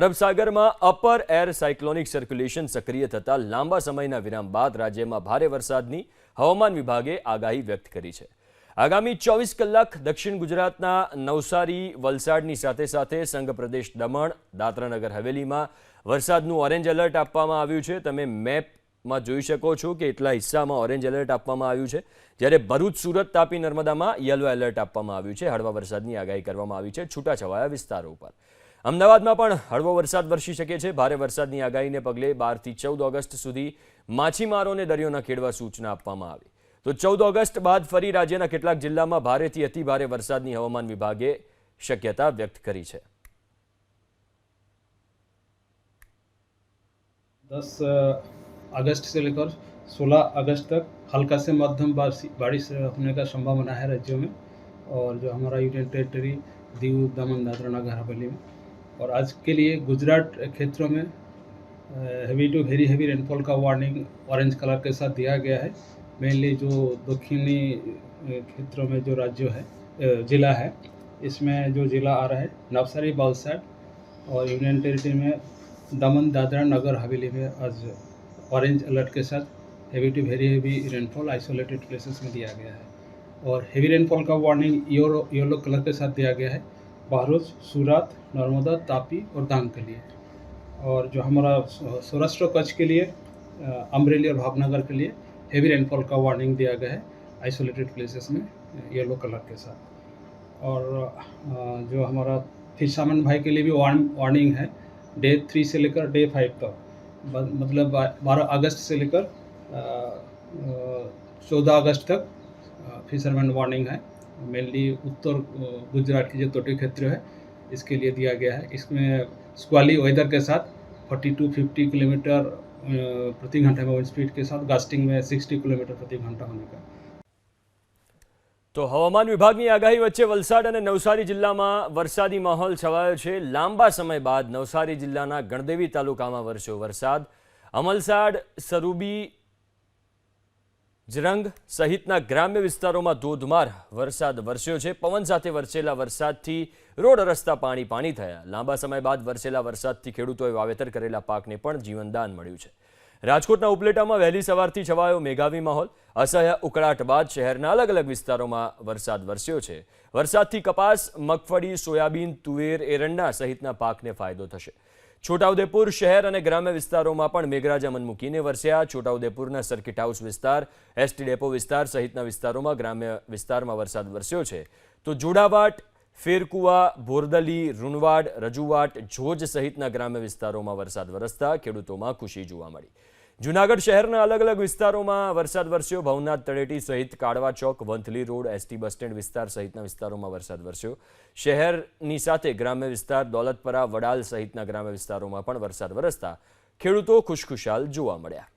અરબ સાગરમાં upper air cyclonic circulation સક્રિય થતા લાંબા સમયના વિરામ બાદ રાજ્યમાં ભારે વરસાદની હવામાન વિભાગે આગાહી વ્યક્ત કરી છે આગામી ચોવીસ કલાક દક્ષિણ ગુજરાતના નવસારી વલસાડની સાથે સાથે સંઘ પ્રદેશ દમણ દાદરાનગર હવેલીમાં વરસાદનું ઓરેન્જ એલર્ટ આપવામાં આવ્યું છે તમે મેપમાં જોઈ શકો છો કે એટલા હિસ્સામાં ઓરેન્જ એલર્ટ આપવામાં આવ્યું છે જ્યારે ભરૂચ સુરત તાપી નર્મદામાં યલો એલર્ટ આપવામાં આવ્યું છે હળવા વરસાદની આગાહી કરવામાં આવી છે છૂટાછવાયા વિસ્તારો ઉપર અમદાવાદમાં પણ હળવો વરસાદ વર્ષી શકે છે ભારે વરસાદની આગાઈને પગલે 12 થી 14 ઓગસ્ટ સુધી માછીમારોને દરિયાના ખેડવા સૂચના આપવામાં આવી તો 14 ઓગસ્ટ બાદ ફરી રાજ્યના કેટલાક જિલ્લામાં ભારેથી અતિ ભારે વરસાદની હવામાન વિભાગે શક્યતા વ્યક્ત કરી છે 10 ઓગસ્ટ સે લેકર 16 ઓગસ્ટ તક હલકા સે મધ્યમ بارش વરસાદને પણ એક સંભાવના છે રાજ્યોમાં ઓર જો અમારો યુનિયન ટેટરી દીવ દમણ દત્રંગા ભરપરીમાં और आज के लिए गुजरात क्षेत्रों में heavy to very heavy rainfall का वार्निंग ऑरेंज कलर के साथ दिया गया है मेनली जो दक्षिणी क्षेत्रों में जो राज्य है ज़िला है इसमें जो ज़िला आ रहा है नवसारी बालसाट और यूनियन टेरिटरी में दमन दादरा नगर हवेली में आज ऑरेंज अलर्ट के साथ heavy to very heavy rainfall isolated places में दिया गया है और हैवी रेनफॉल का वार्निंग योलो येलो कलर के साथ दिया गया है भरूच सूरत नर्मदा तापी और दांग के लिए और जो हमारा सौराष्ट्र कच्छ के लिए अमरेली और भावनगर के लिए हेवी रेनफॉल का वार्निंग दिया गया है आइसोलेटेड प्लेसेस में येलो कलर के साथ और जो हमारा फिशामन भाई के लिए भी वार्निंग है डे थ्री से लेकर डे फाइव तक मतलब बारह अगस्त से लेकर चौदह अगस्त तक फिशरमैन वार्निंग है मेनली उत्तर गुजरात की जो तटीय क्षेत्र है इसके लिए दिया गया है इसमें स्क्वाली वेदर के साथ टू 50 किलोमीटर प्रति घंटा में स्पीड के साथ गास्टिंग में 60 किलोमीटर प्रति घंटा होने का તો હવામાન વિભાગની આગાહી વચ્ચે વલસાડ અને નવસારી જિલ્લામાં વરસાદી માહોલ છવાયો लांबा समय बाद नवसारी નવસારી गणदेवी तालुका में वरसों વરસાદ अमलसाड सरूबी જરંગ સહિતના ગ્રામ્ય વિસ્તારોમાં ધોધમાર વરસાદ વરસ્યો છે પવન સાથે વરસેલા વરસાદથી રોડ રસ્તા પાણી પાણી થયા લાંબા સમય બાદ વરસેલા વરસાદથી ખેડૂતોએ વાવેતર કરેલા પાકને પણ જીવનદાન મળ્યું છે રાજકોટના ઉપલેટામાં વહેલી સવારથી છવાયો મેઘાવી માહોલ અસહ્ય ઉકળાટ બાદ શહેરના અલગ અલગ વિસ્તારોમાં વરસાદ વરસ્યો છે વરસાદથી કપાસ મગફળી સોયાબીન તુવેર એરંડા સહિતના પાકને ફાયદો થશે છોટાઉદેપુર શહેર અને ગ્રામ્ય વિસ્તારોમાં પણ મેઘરાજામન મૂકીને વરસ્યા છોટાઉદેપુરના સર્કિટ હાઉસ વિસ્તાર એસટી ડેપો વિસ્તાર સહિતના વિસ્તારોમાં ગ્રામ્ય વિસ્તારમાં વરસાદ વરસ્યો છે તો જોડાવાટ ફેરકુવા બોરદલી રૂનવાડ રજુવાટ જોજ સહિતના ગ્રામ્ય વિસ્તારોમાં વરસાદ વરસતા ખેડૂતોમાં ખુશી જોવા મળી જુનાગઢ શહેરના અલગ અલગ વિસ્તારોમાં વરસાદ વરસ્યો ભવનાથ તળેટી સહિત કાળવા ચોક Vanthali road ST bus stand વિસ્તાર સહિતના વિસ્તારોમાં વરસાદ વરસ્યો શહેરની સાથે ગ્રામ્ય વિસ્તાર દોલતપરા વડાલ સહિતના ગ્રામ્ય વિસ્તારોમાં પણ વરસાદ વરસતા ખેડૂતો ખુશખુશાલ જોવા મળ્યા